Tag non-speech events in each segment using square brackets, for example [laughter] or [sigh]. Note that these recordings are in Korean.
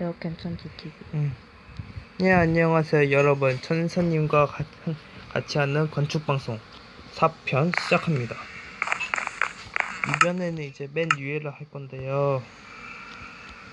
제가 괜찮지 TV. 음. 네 안녕하세요. 여러분. 천사님과 가- 같이 하는 건축 방송 4편 시작합니다. 이번에는 이제 맨 위에를 할 건데요.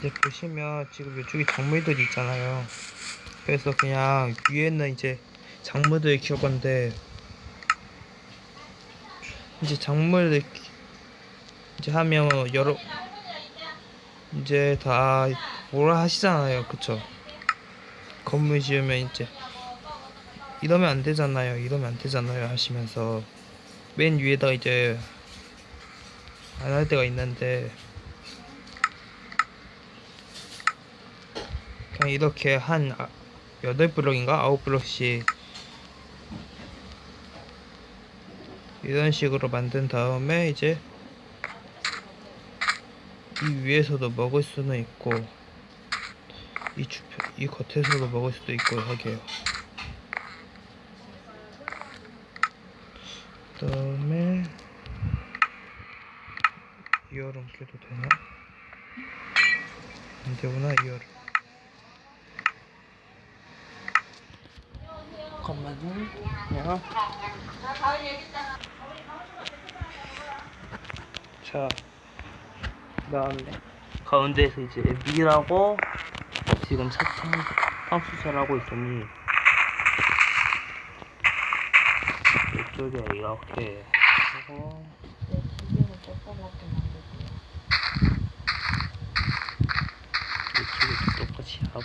이제 보시면 지금 이쪽에 작물들이 있잖아요. 그래서 그냥 위에는 이제 작물들을 키울 건데 이제 작물을 키- 이제 하면 여러 이제 다 뭐라 하시잖아요. 그쵸? 건물 지으면 이제 이러면 안 되잖아요. 이러면 안 되잖아요. 하시면서 맨 위에다 이제 안 할 때가 있는데 그냥 이렇게 한 아- 여덟 블럭인가? 아홉 블럭씩 이런 식으로 만든 다음에 이제 이 위에서도 먹을 수는 있고 이 주변 이 겉에서도 먹을 수도 있고 하게요. 그다음에 이어름 껴도 되나? 안 되구나 이어름. 잠깐만요. 자, 그다음에 가운데에서 이제 밀하고 지금 차창 황수설 하고 있으니 이쪽에 이렇게 하고. 이쪽에 똑같이 하고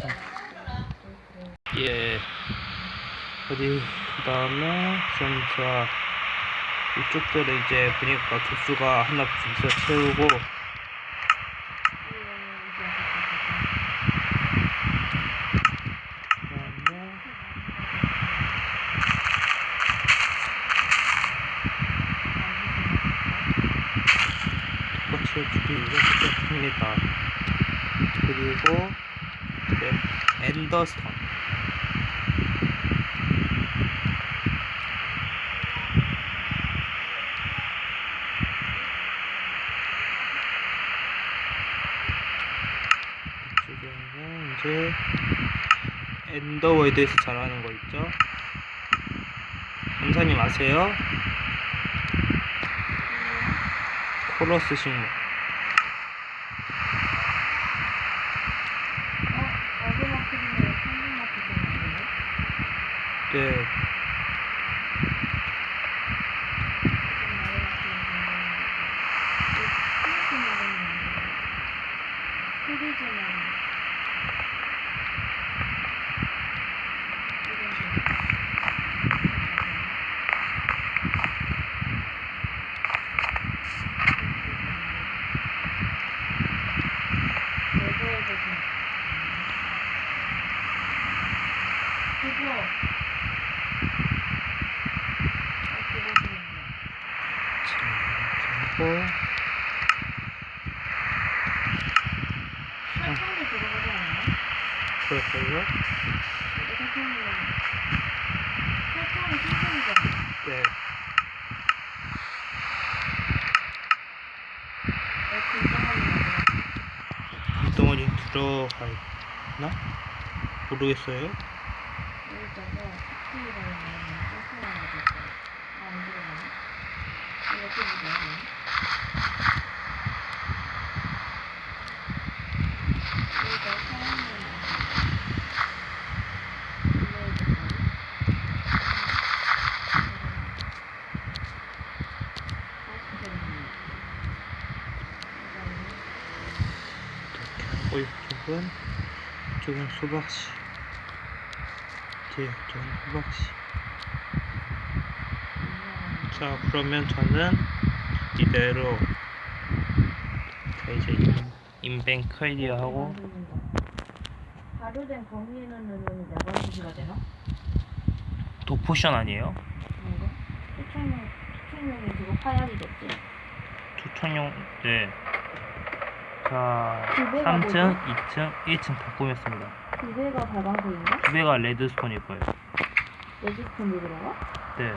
당 예. 어디 그다음에 전자 이쪽들은 이제 보니까 개수가 하나 둘셋 채우고 그다음에 똑같이 해주기 이렇게 합니다. 그리고 이제 엔더스톤 이제 엔더월드에서 잘하는 거 있죠? 감사님 아세요? 코러스 식물 어? 네 프리즈만 그거 자, 그리고 설탕도 들어가지 않나요? 신선이잖아요. 네그이 덩어리 들어가 있나? 모르겠어요 여기다가 스프레이를 넣으면 소스가 될 거예요. 아, 안 들어가네. 이렇게 보자. 여기다 사용을 이쪽은 이쪽은 수박씨 뒤에 이쪽은 수박씨 자 그러면 저는 이대로 자 이제 인, 인벤 클리어 하고 발효된 거미는 넣으면 몇 원씩이가 되나? 도포션 아니에요? 뭔가? 초청은 초청용이 그거 파약이겠지? 초청용 네. 자, 두 배가 3층, 2층, 1층 다 꾸몄습니다. 두 배가 발광석인가? 두 배가 레드스톤일 거예요. 레지스톤도 들어가? 네.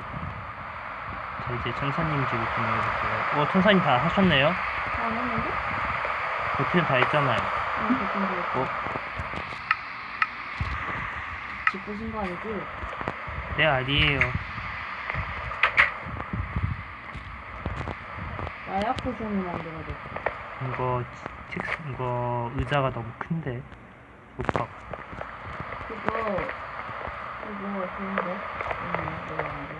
자, 이제 천사님 집을 구매해볼게요. 어, 천사님 다 하셨네요? 안 했는데? 버튼 다 했잖아요. 어, 대충? 집 부신 거 아니지? 네, 아니에요. 마약 포션을 만들어줬어. 이거, 책, 이거, 의자가 너무 큰데. 소파가. 그거, 그거 좋은데? 응, 그거 안 돼.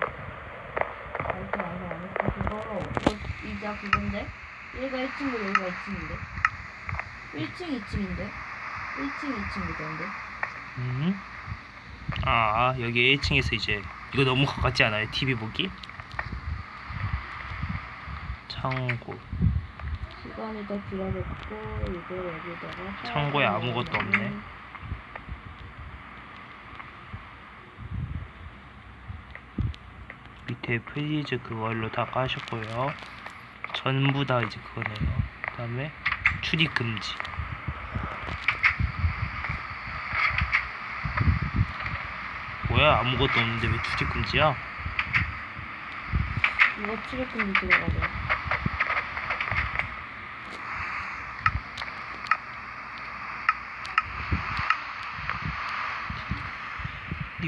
알지, 안 돼, 안 했어. 그거, 그거 이자 그건데? 얘가 1층이고 여기가 2층인데? 1층, 2층인데? 1층, 2층이던데? 음? 아, 여기 1층에서 이제, 이거 너무 가깝지 않아요? TV 보기? 창고. 시간이 더 길어졌고, 이제 여기다가. 창고에 아무것도 없네. 밑에 프리즈 그걸로 다 까셨고요. 전부 다 이제 그거네요. 그 다음에 출입 금지. 뭐야 아무것도 없는데 왜 출입 금지야? 이거 출입 금지 들어가죠.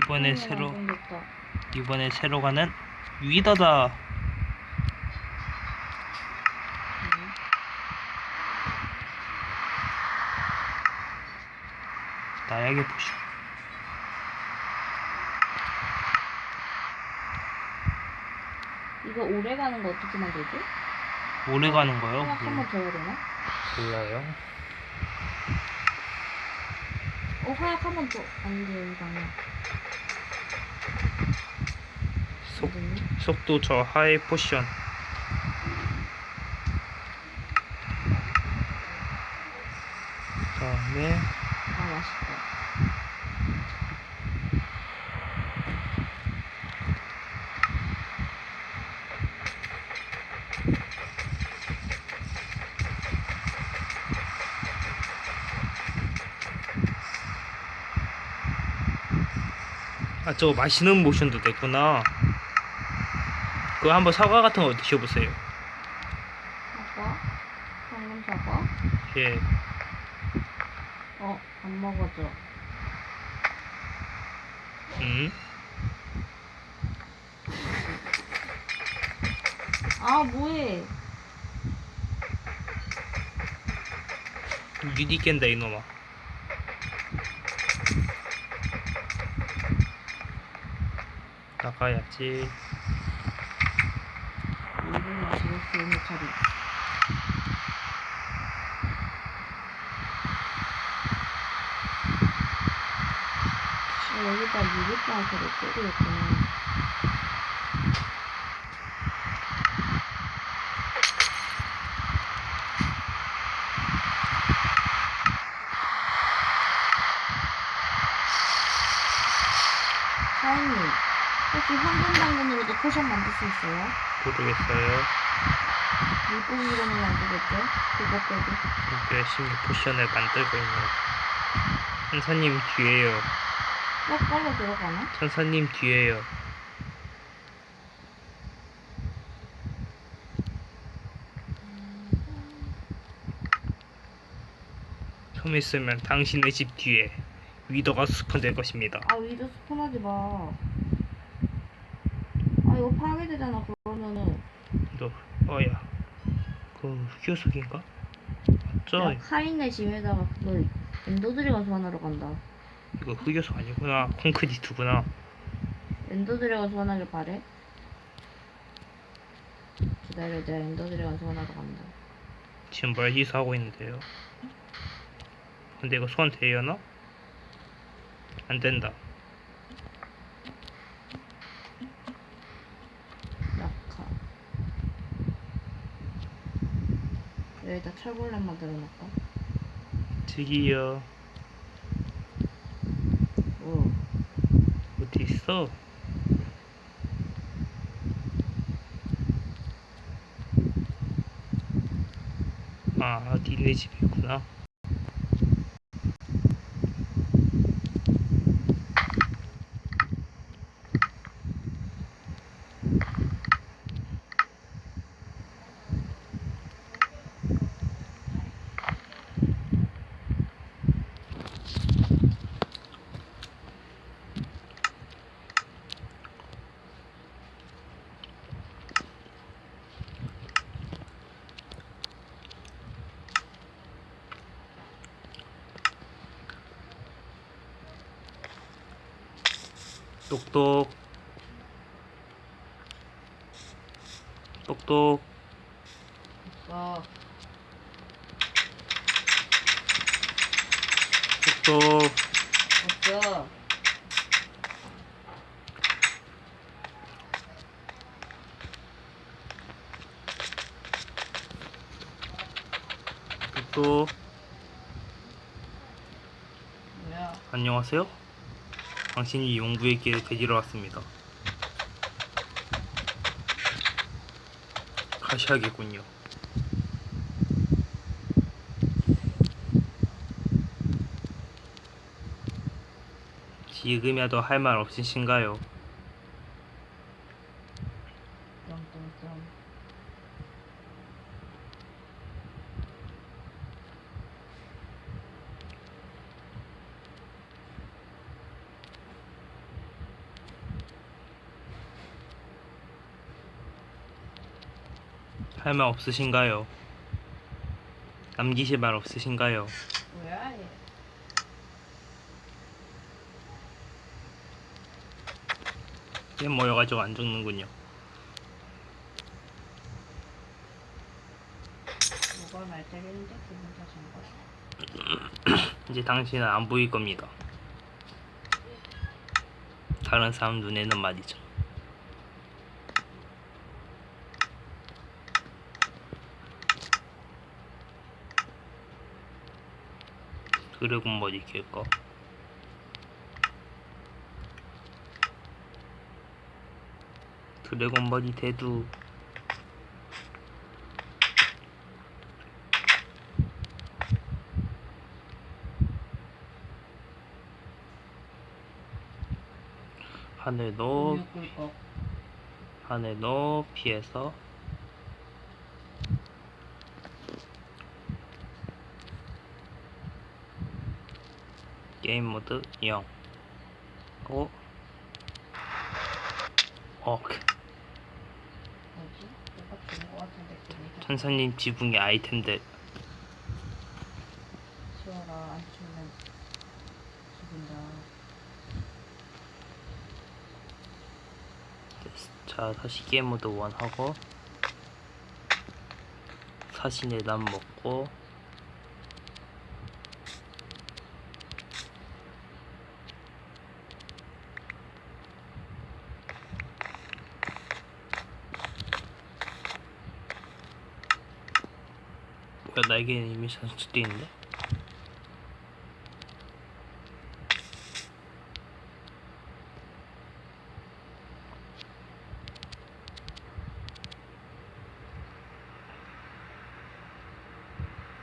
이번에 음, 새로. 이번에 새로 가는 위더다. 음. 나약의 포션. 이거 오래 가는 거 어떻게 만들지? 오래 가는 거요? 하나 한번 더 해야 되나? 몰라요. 어, 화약 한 번 더. 안 돼, 이거 아니야. 속? 속도 저하의 포션. 그 다음에 아, 맛있다. 아 저거 마시는 모션도 됐구나. 그거 한번 사과 같은 거 드셔보세요. 사과? 방금 사과? 예. 어, 안 먹어줘. 음. 아, 뭐해? 유디 깬다 이놈아. 가야지. 물을 마시고 수 있는 차리. 아, 여기다 유리바스를 끓이겠구나. 1번으로도 포션 만들 수 있어요. 모르겠어요. 1번, 2번은 만들겠죠? 그거 빼고. 열심히 포션을 만들고 있네요. 천사님 뒤에요. 어, 빨리 들어가나? 천사님 뒤에요. 좀 있으면 당신의 집 뒤에 위도가 스폰될 것입니다. 아, 위도 스폰하지 마. 아, 이거 파괴되잖아, 그러면은. 너 어야 그 흑요석인가? 맞죠? 야, 카인의 짐에다가 그거 엔더드래곤 소환하러 간다. 이거 흑요석 아니구나 콘크리트구나 엔더드래곤 소환하길 바래? 기다려, 내가 엔더드래곤 소환하러 간다. 지금 멀리서 하고 있는데요 근데 이거 소환 되려나? 안 된다 여기다 철골렘 만들어 놓을까? 저기요. 오. 어디 있어? 아, 니네 집이구나. 똑똑 똑똑 어, 똑똑 없어. 똑똑 뭐야? 안녕하세요 당신이 용부의 길을 되지러 왔습니다 가셔야겠군요 지금이라도 할 말 없으신가요? 할 말 없으신가요? 남기실 말 없으신가요? 뭐야 얘? 얘 모여가지고 안 죽는군요 뭐가 날 때리는데 기분 탓인 거? [clears throat] 이제 당신은 안 보일 겁니다. 다른 사람 눈에는 말이죠. 드래곤 머리 낄까? 드래곤 머리 대두 하늘 높 우유 꿀꺽. 하늘 높이에서 게임 모드 0오 어, 그. 천사님 지붕의 아이템들 치워라 안 치우면 죽인다. 자 다시 게임 모드 1 하고 사신의 남 먹고 뭐야 날개는 이미 선수돼 있는데?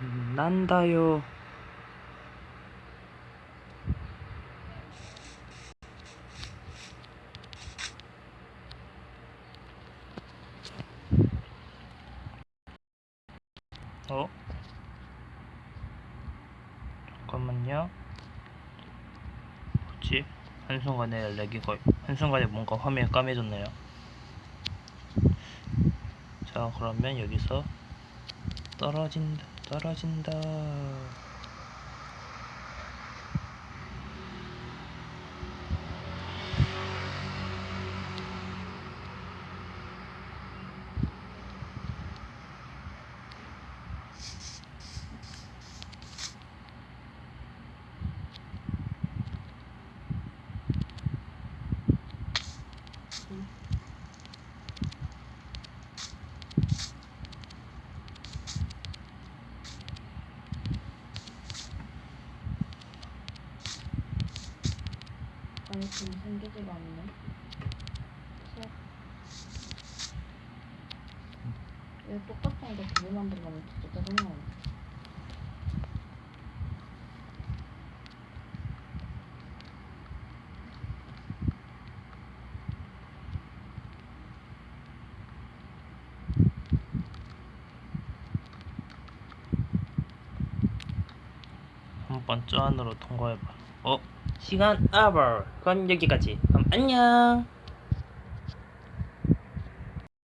음, 난다요. 어? 잠깐만요. 뭐지? 한순간에 렉이 거의 한순간에 뭔가 화면이 까매졌네요. 자, 그러면 여기서 떨어진다, 떨어진다. 이거 똑같은 거 두개 만들려면 진짜 짜증나네. 한번 저 안으로 통과해봐. 어? 시간 아버. 그럼 여기까지. 그럼 안녕.